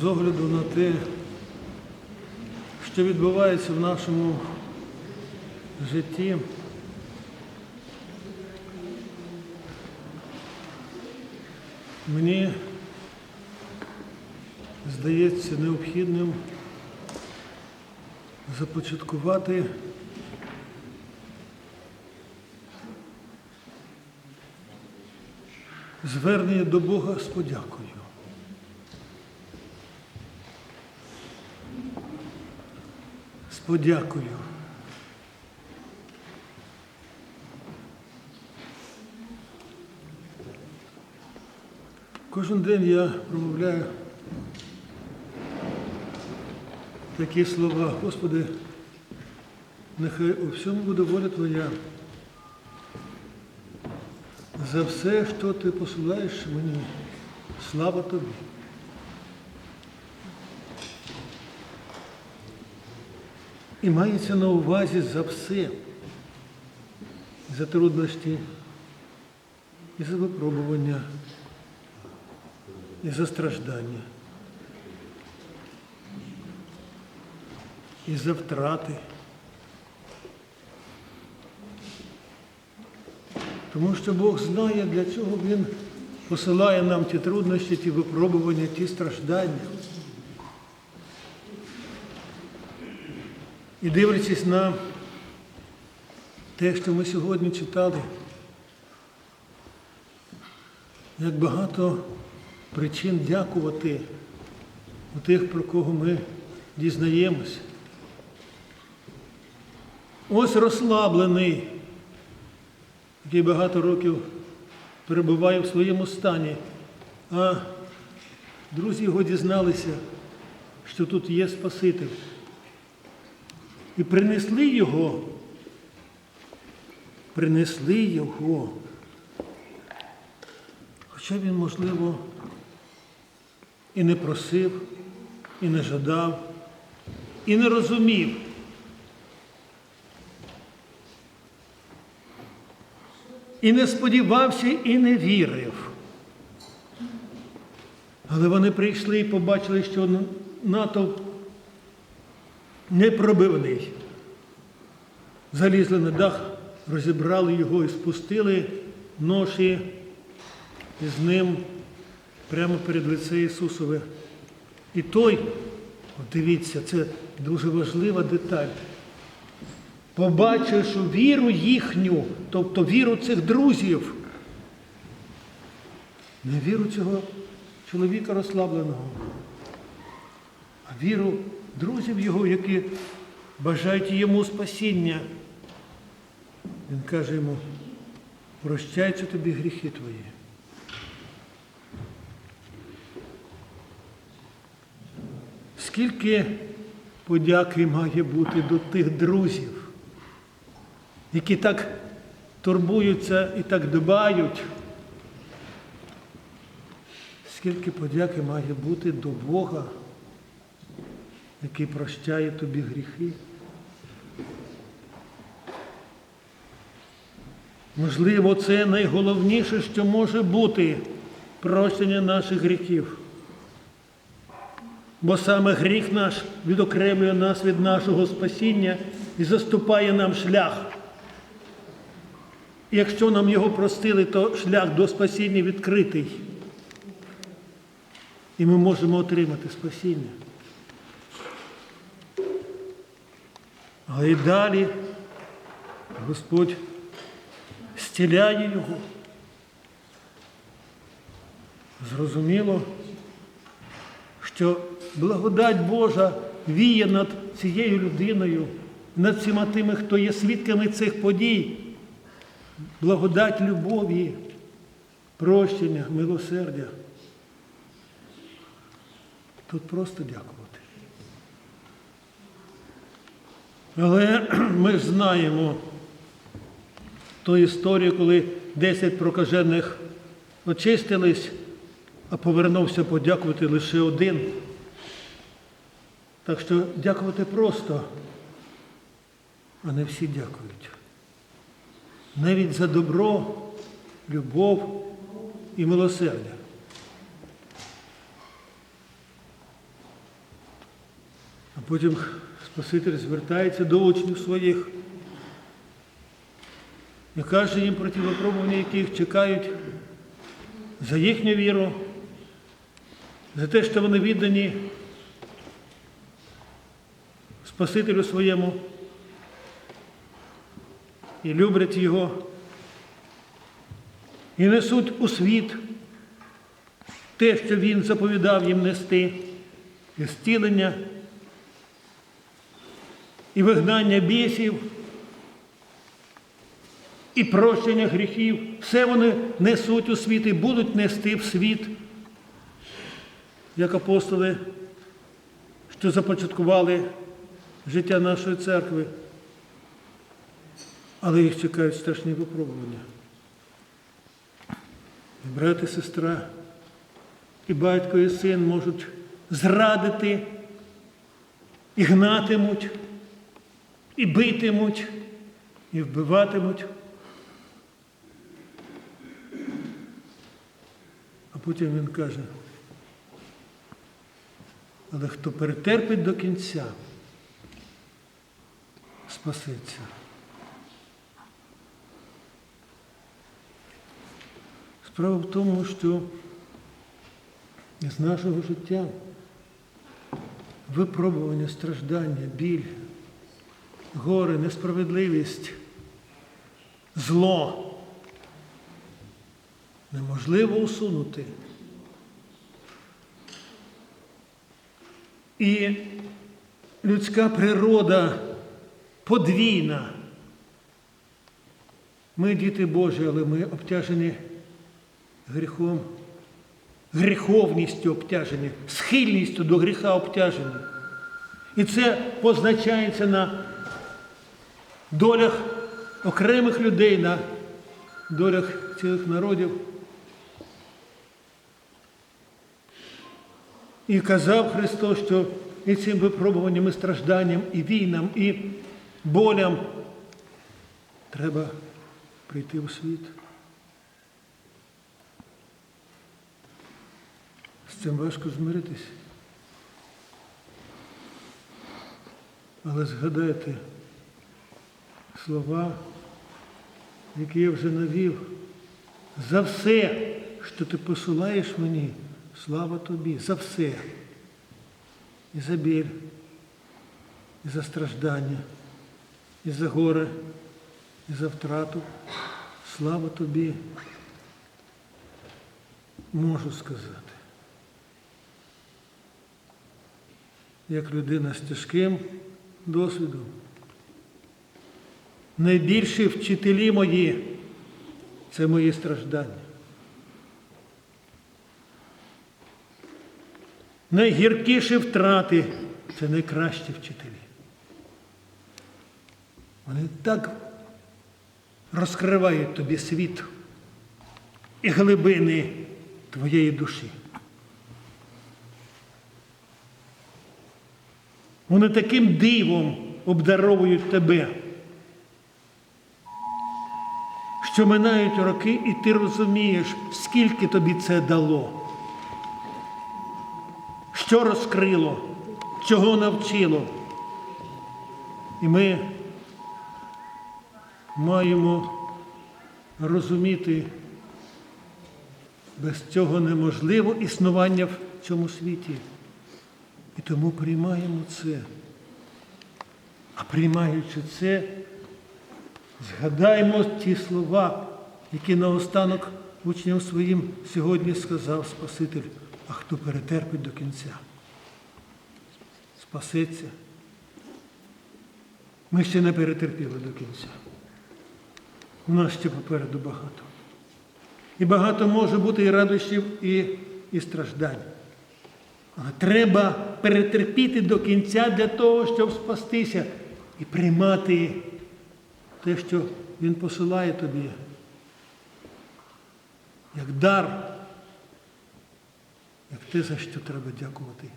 з огляду на те, що відбувається в нашому житті, мені здається необхідним започаткувати звернення до Бога з подякою. З подякою. Кожен день я промовляю такі слова. Господи, нехай у всьому буде воля Твоя. За все, що ти посилаєш мені, слава тобі. І мається на увазі за все, за трудності, і за випробування, і за страждання, і за втрати. Тому що Бог знає, для чого Він посилає нам ті труднощі, ті випробування, ті страждання. І дивлячись на те, що ми сьогодні читали, як багато причин дякувати у тих, про кого ми дізнаємось. Ось розслаблений який багато років перебуває в своєму стані, а друзі його дізналися, що тут є Спаситель. І принесли його, принесли його. Хоча він, можливо, і не просив, і не жадав, і не розумів. і не сподівався, і не вірив. Але вони прийшли і побачили, що натовп непробивний. Залізли на дах, розібрали його і спустили ноші з ним прямо перед лице Ісусове. І той, дивіться, це дуже важлива деталь побачивши віру їхню, тобто віру цих друзів, не віру цього чоловіка розслабленого, а віру друзів його, які бажають йому спасіння. Він каже йому, прощаються тобі гріхи твої. Скільки подяки має бути до тих друзів? які так турбуються і так дбають, скільки подяки має бути до Бога, який прощає тобі гріхи. Можливо, це найголовніше, що може бути прощення наших гріхів. Бо саме гріх наш відокремлює нас від нашого спасіння і заступає нам шлях. І якщо нам його простили, то шлях до спасіння відкритий. І ми можемо отримати спасіння. Але і далі Господь стіляє його. Зрозуміло, що благодать Божа віє над цією людиною, над всіма тими, хто є свідками цих подій благодать любові, прощення, милосердя. Тут просто дякувати. Але ми ж знаємо ту історію, коли 10 прокажених очистились, а повернувся подякувати лише один. Так що дякувати просто, а не всі дякують навіть за добро, любов і милосердя. А потім Спаситель звертається до учнів своїх. І каже їм про ті випробування, яких чекають за їхню віру, за те, що вони віддані Спасителю своєму і люблять Його, і несуть у світ те, що Він заповідав їм нести, і зцілення, і вигнання бісів, і прощення гріхів. Все вони несуть у світ і будуть нести в світ, як апостоли, що започаткували життя нашої церкви. Але їх чекають страшні випробування. І брат і сестра, і батько, і син можуть зрадити, і гнатимуть, і битимуть, і вбиватимуть. А потім він каже, але хто перетерпить до кінця, спасеться. Справа в тому, що з нашого життя випробування, страждання, біль, горе, несправедливість, зло неможливо усунути. І людська природа подвійна. Ми діти Божі, але ми обтяжені гріхом, гріховністю обтяжені, схильністю до гріха обтяжені. І це позначається на долях окремих людей, на долях цілих народів. І казав Христос, що і цим випробуванням, і стражданням, і війнам, і болям треба прийти у світ. З цим важко змиритись. Але згадайте слова, які я вже навів. За все, що ти посилаєш мені, слава тобі, за все. І за біль, і за страждання, і за горе, і за втрату. Слава тобі, можу сказати. Як людина з тяжким досвідом. Найбільші вчителі мої це мої страждання. Найгіркіші втрати це найкращі вчителі. Вони так розкривають тобі світ і глибини твоєї душі. Вони таким дивом обдаровують тебе, що минають роки, і ти розумієш, скільки тобі це дало, що розкрило, чого навчило. І ми маємо розуміти, без цього неможливо існування в цьому світі. І тому приймаємо це. А приймаючи це, згадаємо ті слова, які наостанок учням своїм сьогодні сказав Спаситель, а хто перетерпить до кінця. Спасеться. Ми ще не перетерпіли до кінця. У нас ще попереду багато. І багато може бути і радощів, і, і страждань. Але треба перетерпіти до кінця для того, щоб спастися і приймати те, що Він посилає тобі, як дар, як те, за що треба дякувати.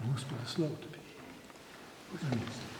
Господи, слава тобі. Амінь.